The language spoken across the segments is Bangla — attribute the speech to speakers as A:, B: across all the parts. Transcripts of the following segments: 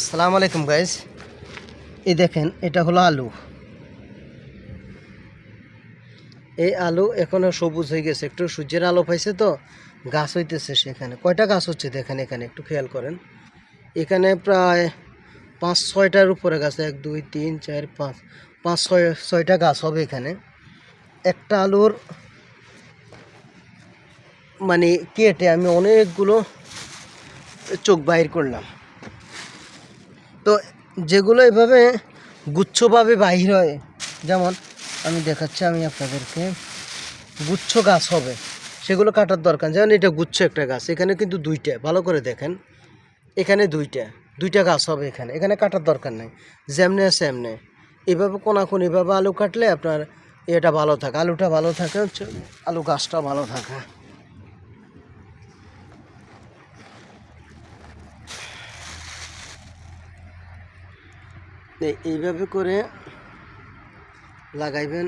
A: আসসালামু আলাইকুম গাইজ এই দেখেন, এটা হলো আলু। এই আলু এখনও সবুজ হয়ে গেছে, একটু সূর্যের আলো পাইছে তো, গাছ হইতেছে সেখানে। কয়টা গাছ হচ্ছে দেখেন এখানে, একটু খেয়াল করেন। এখানে প্রায় পাঁচ, ছয়টার উপরে গাছ, এক, দুই, তিন, চার, পাঁচ পাঁচ, ছয়, ছয়টা গাছ হবে এখানে। একটা আলুর মানে কেটে আমি অনেকগুলো চোখ বাইর করলাম। তো যেগুলো এভাবে গুচ্ছভাবে বাহির হয়, যেমন আমি দেখাচ্ছি আমি আপনাদেরকে, গুচ্ছ গাছ হবে, সেগুলো কাটার দরকার যেমন এটা গুচ্ছ একটা গাছ, এখানে কিন্তু দুইটা, ভালো করে দেখেন। এখানে দুইটা দুইটা গাছ হবে এখানে এখানে কাটার দরকার নেই, যেমনে এমনে এভাবে কোনাকুনি, এভাবে আলু কাটলে আপনার এটা ভালো থাকে, আলুটা ভালো থাকে, হচ্ছে আলু গাছটা ভালো থাকে। এইভাবে করে লাগাইবেন।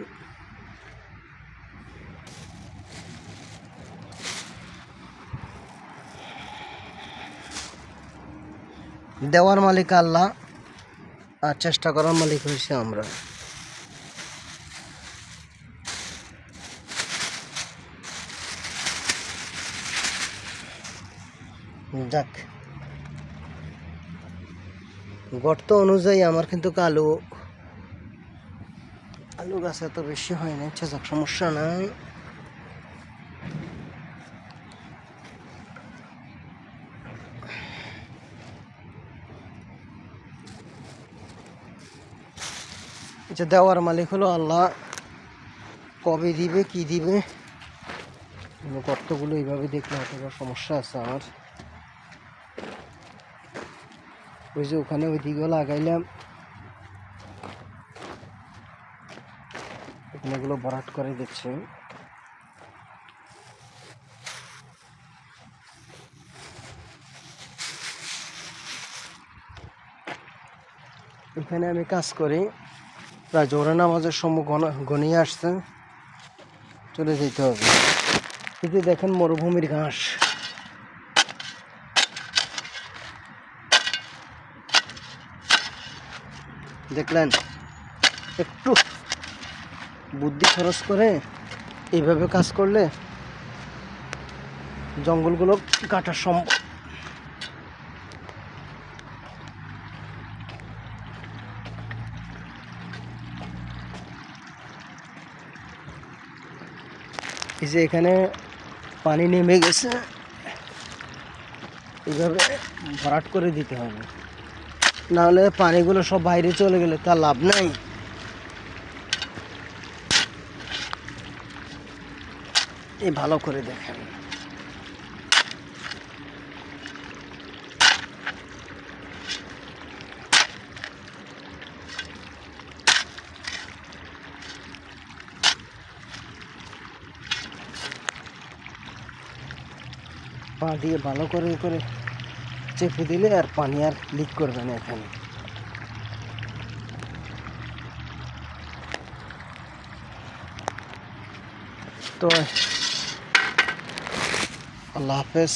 A: দেওয়ার মালিক আল্লাহ আর চেষ্টা করার মালিক হয়েছে আমরা। যাক। গর্ত অনুযায়ী আমার কিন্তু আলু আলু গাছ এত বেশি হয় না আচ্ছা যাক, সমস্যা নাই। আচ্ছা দেওয়ার মালিক হলো আল্লাহ। কবে দিবে, কি দিবে? গর্তগুলো এইভাবে দেখলে হয়তো সমস্যা আছে আমার। ওই যে ওখানে ওইদিকেও লাগাইলাম। এগুলো ভরাট করে দিচ্ছে। এখানে আমি কাজ করি। প্রায় জোরে নামাজের সময় ঘনিয়ে আসছে। চলে যেতে হবে। কিন্তু দেখেন মরুভূমির ঘাস। দেখলেন? একটু বুদ্ধি খরচ করে এইভাবে কাজ করলে জঙ্গলগুলো কাটা সম্ভব। এই যে এখানে পানি নেমে গেছে। এইভাবে ভরাট করে দিতে হবে। নাহলে পানিগুলো সব বাইরে চলে গেলে তার লাভ নাই। এই ভালো করে দেখেন। পা দিয়ে ভালো করে করে চেপে দিলে আর পানি আর লিক করবে না এখানে। তো আল্লাহ হাফেজ।